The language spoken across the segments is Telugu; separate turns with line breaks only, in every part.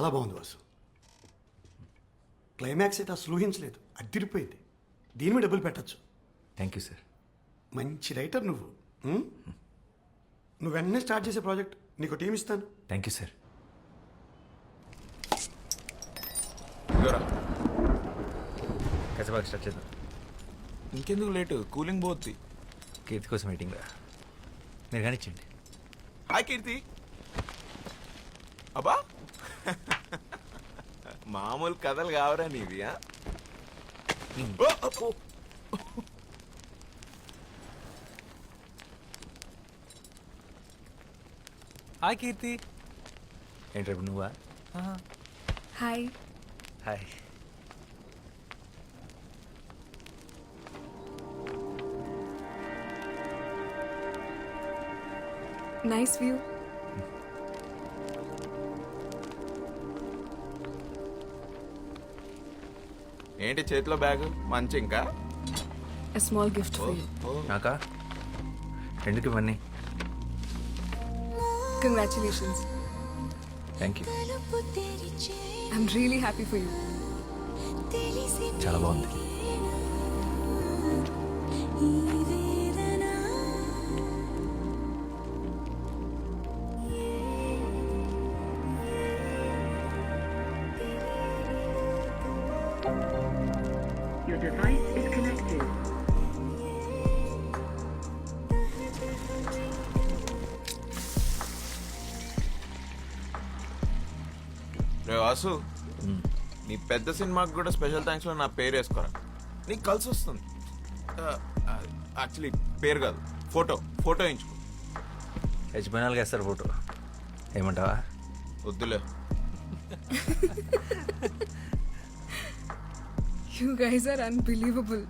చాలా బాగుంది వాసు. క్లైమాక్స్ అయితే అసలు ఊహించలేదు. అదిరిపోయింది. దీని మీద డబ్బులు పెట్టచ్చు.
థ్యాంక్ యూ సార్
మంచి రైటర్ నువ్వు. ఉం? నువ్వు వెంటనే స్టార్ట్ చేసే ప్రాజెక్ట్ నీకు టీం ఇస్తాను.
థ్యాంక్ యూ సార్
ఇదిగోరా
కసబాగ్ స్టార్ట్ చేద్దాం.
ఇంకెందుకు లేటు కూలింగ్ పోద్ది.
కీర్తి కోసం మీటింగ్ రా. మీరు కానిచ్చండి
హాయ్ కీర్తి. అబ్బా. మామూలు కథలు కావరా నీవి అబ్బో.
హాయ్ కీర్తి. ఏంటి రేపు నువ్వా?
హాయ్.
హాయ్.
Nice view.
ఏంటి చేతిలో బ్యాగ్? మంచి ఇంకా?
స్మాల్ గిఫ్ట్
నాకా? ఎందుకు ఇవన్నీ?
Congratulations
thank you
I'm really happy for you
చాలా బాగుంది.
వాసు నీ పెద్ద సినిమాకి కూడా స్పెషల్ థ్యాంక్స్లో నా పేరు వేసుకోరా? నీకు కలిసి వస్తుంది. యాక్చువల్లీ పేరు కాదు ఫోటో ఫోటో వేయించుకో.
యజమానాలుగా వేస్తారు ఫోటో. ఏమంటావా?
వద్దులే.
యూ గైజ్ ఆర్ అన్బిలీవబుల్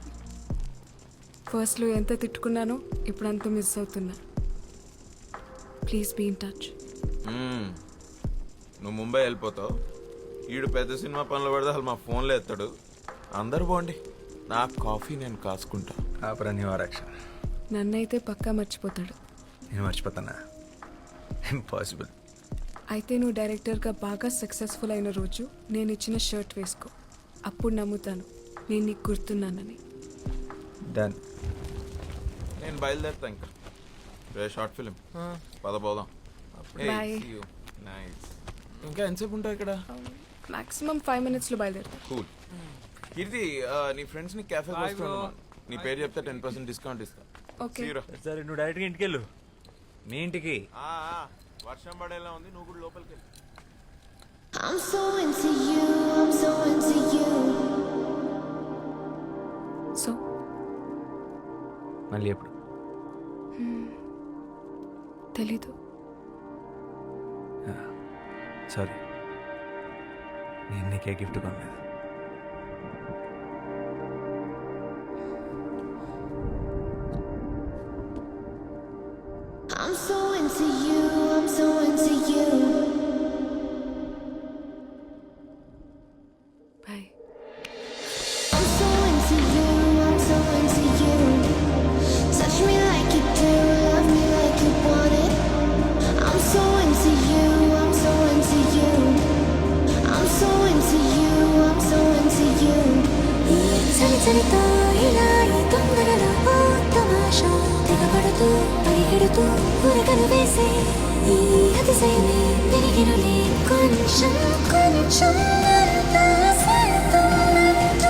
ఫస్ట్లో ఎంత తిట్టుకున్నానో ఇప్పుడు అంత మిస్ అవుతున్నా. Please be in
touch. నువ్వు ముంబై వెళ్ళిపోతావు. ఈడు పెద్ద సినిమా పనులు పడితే అసలు మా ఫోన్లో ఎత్తాడు. అందరు పోండి. నా కాఫీ నేను కాసుకుంటా.
ఆపరా నీ
నన్నైతే పక్కా మర్చిపోతాడు.
నేను మర్చిపోతానా? ఇంపాసిబుల్
అయితే నువ్వు డైరెక్టర్గా బాగా సక్సెస్ఫుల్ అయిన రోజు నేను ఇచ్చిన షర్ట్ వేసుకో. అప్పుడు నమ్ముతాను. నేను నీకు గుర్తున్నానని.
డన్
నేను బయలుదేరుతా ఇంకా. రే షార్ట్ ఫిలిం పద పోదాం.
Bye.
ఇంకా ఎంతసేపు ఉంటావు ఇక్కడ?
మాక్సిమం ఫైవ్ మినిట్స్లో బయలుదేరుతా.
కూల్ కీర్తి ఆ, నీ ఫ్రెండ్స్ని క్యాఫే నీ పేరు చెప్తే టెన్ పర్సెంట్ డిస్కౌంట్ ఇస్తా.
ఓకే
See you రా.
సరే నువ్వు డైరెక్ట్గా ఇంటికి వెళ్ళు మీ ఇంటికి.
ఆ, ఆ, వర్షం పడేలా ఉంది నువ్వు కూడా లోపలికి వెళ్ళు.
I'm so into you, I'm so into you.
So
మళ్ళీ ఎప్పుడు?
తెలీదు.
సారీ నేను నీకే గిఫ్ట్ కొనలేదు
釣りといない飛
ん
だらおっましょ手がバラとバリヘルトフラカルベーセいい果てさよねデリヘルリコンシャンコンションなるだせトなると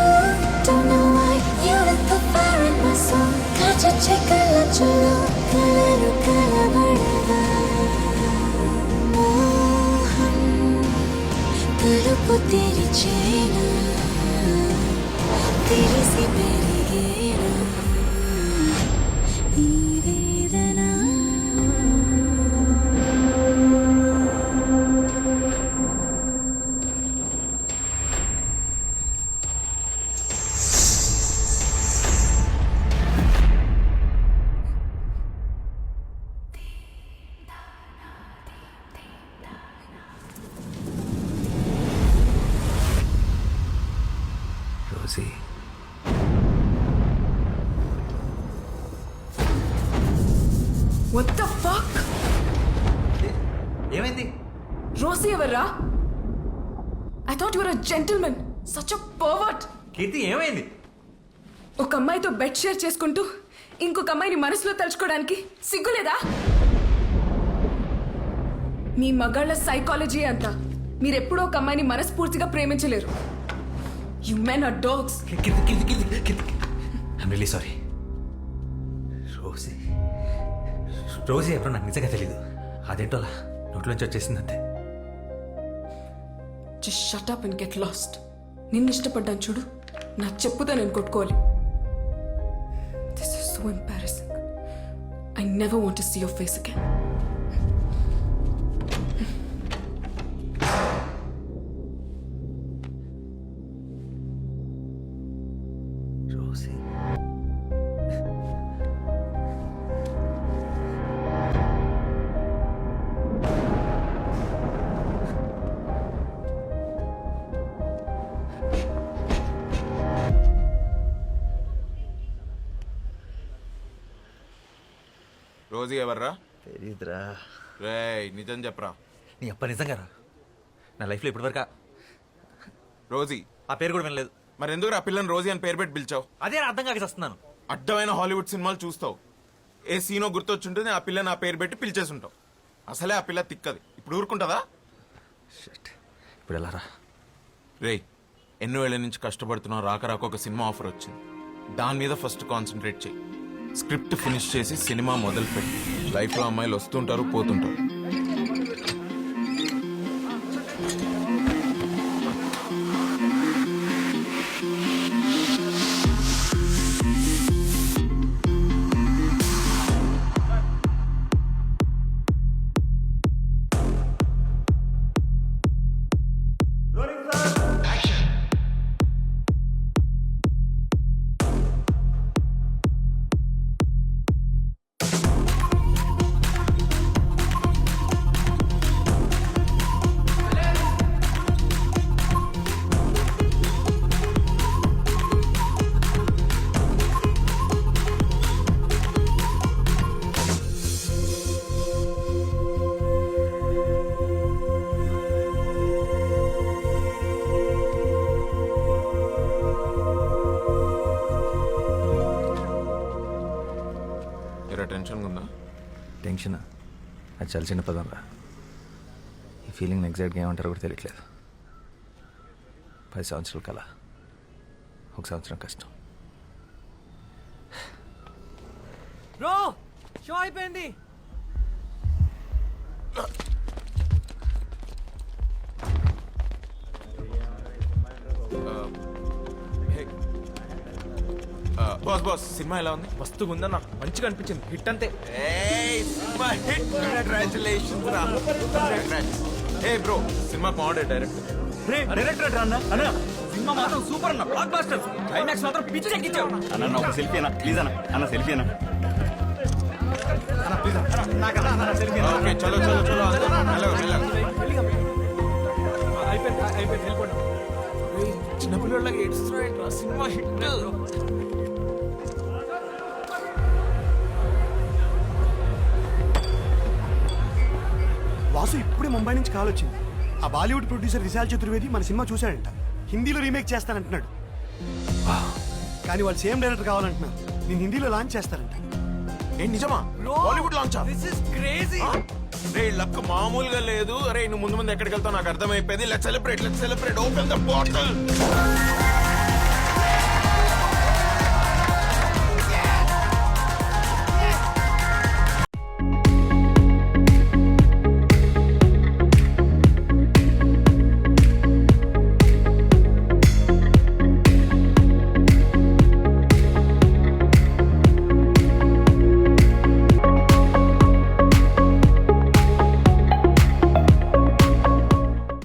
Don't know why you let the fire in my soul カチャチカラチュロカラル
カ
ラバラ
バ Pero poter తెలిసి పెరిగేనా
రోసి ఎవర్రా? You're a gentleman such a pervert
Keerthi ఏమైంది?
ఒక అమ్మాయితో బెడ్ షేర్ చేసుకుంటూ ఇంకొక అమ్మాయిని మనసులో తలుచుకోవడానికి సిగ్గులేదా? మీ మగాళ్ళ సైకాలజీ అంతా మీరెప్పుడూ ఒక అమ్మాయిని మనస్ఫూర్తిగా ప్రేమించలేరు.
You men are dogs I'm really sorry Rosie Rosie ఎవరో నాకు నిజంగా తెలీదు. అదేంటో అలా నోట్లోంచి వచ్చేసింది అంతే
just shut up and get lost నిన్ను ఇష్టపడ్డాను చూడు. నా చెప్పుతో నేను కొట్టుకోవాలి. This is so embarrassing I never want see your face again
రోజు
ఎవర్రా?
తెలీదురా.
రేయ్ నిజం చెప్పరా?
నీ అప్ప నిజంగా రా నా లైఫ్లో ఇప్పటివరకు
రోజీ.
ఆ పేరు కూడా వినలేదు.
మరి ఎందుకు ఆ పిల్లని రోజీ అని పేరు పెట్టి పిలిచావు?
అదే నా అర్థం కాక వస్తున్నాను
అడ్డమైన హాలీవుడ్ సినిమాలు చూస్తావు. ఏ సీనో గుర్తొచ్చుంటుంది ఆ పిల్లని ఆ పేరు పెట్టి పిలిచేసుంటావు. అసలే ఆ పిల్ల తిక్కది. ఇప్పుడు ఊరుకుంటుందా?
ఇప్పుడు ఎలా రా
రేయ్ ఎన్నో ఏళ్ళ నుంచి కష్టపడుతున్నావు రాక రాక ఒక సినిమా ఆఫర్ వచ్చింది. దాని మీద ఫస్ట్ కాన్సన్ట్రేట్ చేయి స్క్రిప్ట్ ఫినిష్ చేసి సినిమా మొదలు పెట్టి లైఫ్లో అమ్మాయిలు వస్తుంటారు పోతుంటారు.
అది చాలా చిన్న పదం రా. ఈ ఫీలింగ్ ఎగ్జాక్ట్గా ఏమంటారో కూడా తెలియట్లేదు. పది సంవత్సరాల కల ఒక సంవత్సరం కష్టం.
బ్రో షో అయిపోయింది.
బాస్ బాస్ సినిమా ఎలా ఉంది?
మస్తుగా ఉందన్న మంచిగా అనిపించింది. హిట్ అంతే.
ఏ బ్రో సినిమా బాగుండే డైరెక్ట్.
డైరెక్టర్ అన్న? అన్న సినిమా మాత్రం సూపర్ అన్న. బ్లాక్ బాస్టర్ క్లైమాక్స్ మాత్రం పిచ్చి ఎక్కించావు.
అన్న ఒక సెల్ఫీ అన్న. ప్లీజ్ అన్న. అన్న సెల్ఫీ అన్న.
ఓకే చలో చలో చలో.
అయిపోయింది అయిపోయింది వెళ్ళిపోండి.
చిన్నపిల్లలకి ఏడుస్తున్నాయంట్రా సినిమా హిట్.
ముంబై నుంచి కాల్ వచ్చింది. ఆ బాలీవుడ్ ప్రొడ్యూసర్ విశాల్ చతుర్వేది మన సినిమా చూశాడంట. హిందీలో రీమేక్ చేస్తానంటున్నాడు. కానీ వాళ్ళు సేమ్ డైరెక్టర్ కావాలంటున్నారు. నేను హిందీలో లాంచ్ చేస్తారంట
ఏ నిజమా? బాలీవుడ్ లాంచా?
దిస్ ఇస్ క్రేజీ
రే లక్ మామూలుగా లేదు. అరే నువ్వు ముందు ముందు ఎక్కడికి వెళ్తావు నాకు అర్థమైపోయింది. Let celebrate let celebrate open the bottle